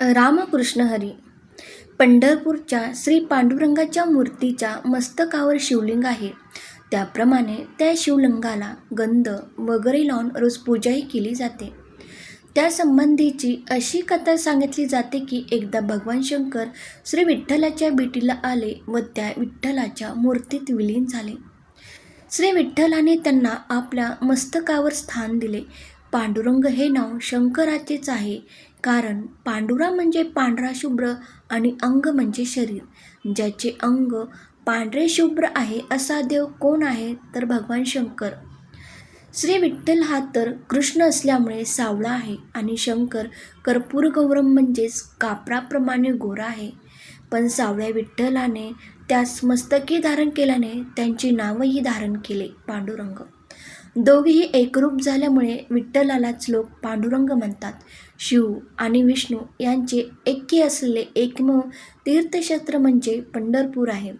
रामकृष्ण हरी. पंढरपूरच्या श्री पांडुरंगाच्या मूर्तीच्या मस्तकावर शिवलिंग आहे. त्याप्रमाणे त्या शिवलिंगाला गंध वगैरे लावून रोज पूजाही केली जाते. त्यासंबंधीची अशी कथा सांगितली जाते की एकदा भगवान शंकर श्री विठ्ठलाच्या भेटीला आले व त्या विठ्ठलाच्या मूर्तीत विलीन झाले. श्री विठ्ठलाने त्यांना आपल्या मस्तकावर स्थान दिले. पांडुरंग हे नाव शंकराचेच आहे. कारण पांडुरा म्हणजे पांढरा शुभ्र आणि अंग म्हणजे शरीर. ज्याचे अंग पांढरे शुभ्र आहे असा देव कोण आहे? तर भगवान शंकर. श्री विठ्ठल हा तर कृष्ण असल्यामुळे सावळा आहे आणि शंकर कर्पूर गौरम म्हणजेच कापराप्रमाणे गोरा आहे. पण सावळ्या विठ्ठलाने त्यास मस्तकी धारण केल्याने त्यांची नावही धारण केले पांडुरंग. दोघेही एकरूप झाल्यामुळे विठ्ठलालाच लोक पांडुरंग म्हणतात. शिव आणि विष्णू यांचे ऐक्य असलेले एकमेव तीर्थक्षेत्र म्हणजे पंढरपूर आहे.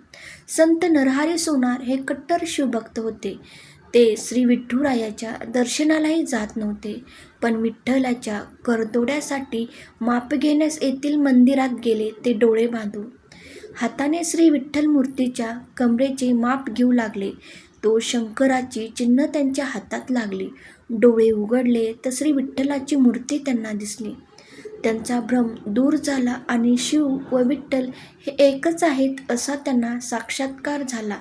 संत नरहरी सोनार हे कट्टर शिवभक्त होते. ते श्री विठ्ठुरायाच्या दर्शनालाही जात नव्हते. पण विठ्ठलाच्या करदोड्यासाठी माप घेण्यास येथील मंदिरात गेले ते डोळे बांधून. हाताने श्री विठ्ठल मूर्तीच्या कमरेचे माप घेऊ लागले. तो शंकराची चिन्ह त्यांच्या हातात लागली. डोळे उघडले तर श्री विठ्ठलाची मूर्ती त्यांना दिसली. त्यांचा भ्रम दूर झाला आणि शिव व विठ्ठल हे एकच आहेत असा त्यांना साक्षात्कार झाला.